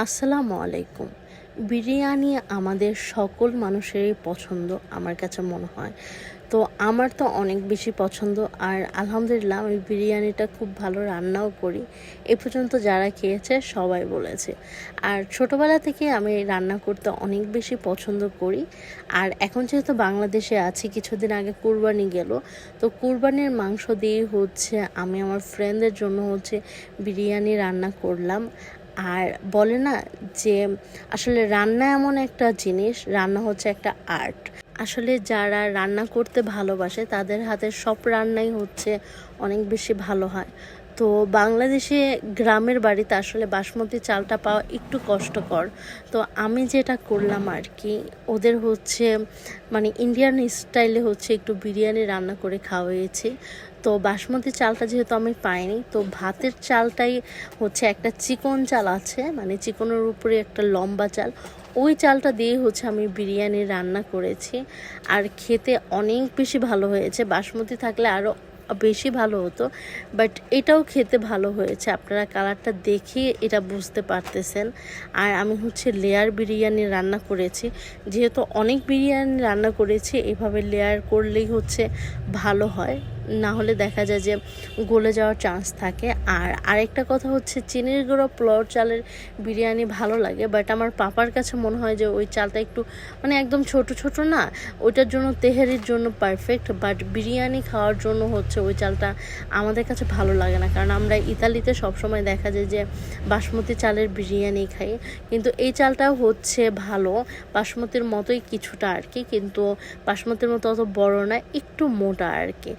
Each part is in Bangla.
আসসালামু আলাইকুম। বিরিয়ানি আমাদের সকল মানুষেরই পছন্দ, আমার কাছে মনে হয়। তো আমার তো অনেক বেশি পছন্দ আর আলহামদুলিল্লাহ আমি বিরিয়ানিটা খুব ভালো রান্নাও করি। এ পর্যন্ত যারা খেয়েছে সবাই বলেছে। আর ছোটোবেলা থেকে আমি রান্না করতে অনেক বেশি পছন্দ করি। আর এখন যেহেতু বাংলাদেশে আছি, কিছুদিন আগে কুরবানি গেল, তো কুরবানির মাংস দিয়ে হচ্ছে, আমি আমার ফ্রেন্ডদের জন্য হচ্ছে বিরিয়ানি রান্না করলাম। আর বলে না যে আসলে রান্না এমন একটা জিনিস, রান্না হচ্ছে একটা আর্ট আসলে যারা রান্না করতে ভালোবাসে, তাদের হাতের সব রান্নাই হচ্ছে অনেক বেশি ভালো হয়। তো বাংলাদেশে গ্রামের বাড়িতে আসলে বাসমতি চালটা পাওয়া একটু কষ্টকর। তো আমি যেটা করলাম আর কি, ওদের হচ্ছে মানে ইন্ডিয়ান স্টাইলে হচ্ছে একটু বিরিয়ানি রান্না করে খাওয়াইয়েছি। তো বাসমতি চালটা যেহেতু আমি পাইনি, তো ভাতের চালটাই হচ্ছে একটা চিকন চাল আছে মানে চিকনের উপরে একটা লম্বা চাল। ওই চালটা দিয়ে হচ্ছে আমি বিরিয়ানি রান্না করেছি। আর খেতে অনেক বেশি ভালো হয়েছে। বাসমতি থাকলে আরও বেশি ভালো হতো বাট এটাও খেতে ভালো হয়েছে। আপনারা কালারটা দেখে এটা বুঝতে পারতেছেন। আর আমি হচ্ছে লেয়ার বিরিয়ানি রান্না করেছি। যেহেতু অনেক বিরিয়ানি রান্না করেছি, এভাবে লেয়ার করলেই হচ্ছে ভালো হয়। না হলে দেখা যায় যে গলে যাওয়ার চান্স থাকে। আর আরেকটা কথা হচ্ছে, চিনির গুঁড়ো পোলাওর চালের বিরিয়ানি ভালো লাগে বাট আমার পাপার কাছে মনে হয় যে ওই চালটা একটু মানে একদম ছোট ছোট না, ওইটার জন্য তেহারির জন্য পারফেক্ট বাট বিরিয়ানি খাওয়ার জন্য হচ্ছে ওই চালটা আমাদের কাছে ভালো লাগে না। কারণ আমরা ইতালিতে সবসময় দেখা যায় যে বাসমতি চালের বিরিয়ানি খাই, কিন্তু এই চালটা হচ্ছে ভালো, বাসমতির মতোই কিছুটা আর কি, কিন্তু বাসমতির মতো অত বড় না, একটু মোটা আর কি।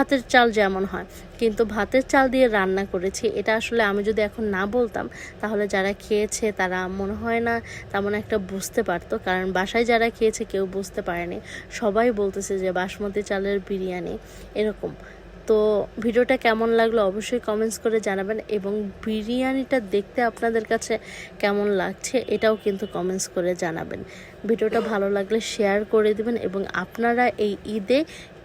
ভাতের চাল যেমন হয়, কিন্তু ভাতের চাল দিয়ে রান্না করেছি, এটা আসলে আমি যদি এখন না বলতাম, তাহলে যারা খেয়েছে তারা মনে হয় না তেমন একটা বুঝতে পারতো, কারণ বাসায় যারা খেয়েছে কেউ বুঝতে পারেনি। সবাই বলতেছে যে বাসমতি চালের বিরিয়ানি এরকম। তো ভিডিওটা কেমন লাগল অবশ্যই কমেন্টস করে জানাবেন এবং বিরিয়ানিটা দেখতে আপনাদের কাছে কেমন লাগছে এটাও কিন্তু কমেন্টস করে জানাবেন। ভিডিওটা ভালো লাগলে শেয়ার করে দিবেন এবং আপনারা এই ঈদে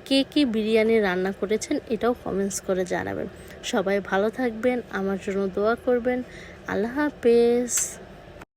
কে কে বিরিয়ানি রান্না করেছেন এটাও কমেন্টস করে জানাবেন। সবাই ভালো থাকবেন, আমার জন্য দোয়া করবেন। আল্লাহ হাফেজ।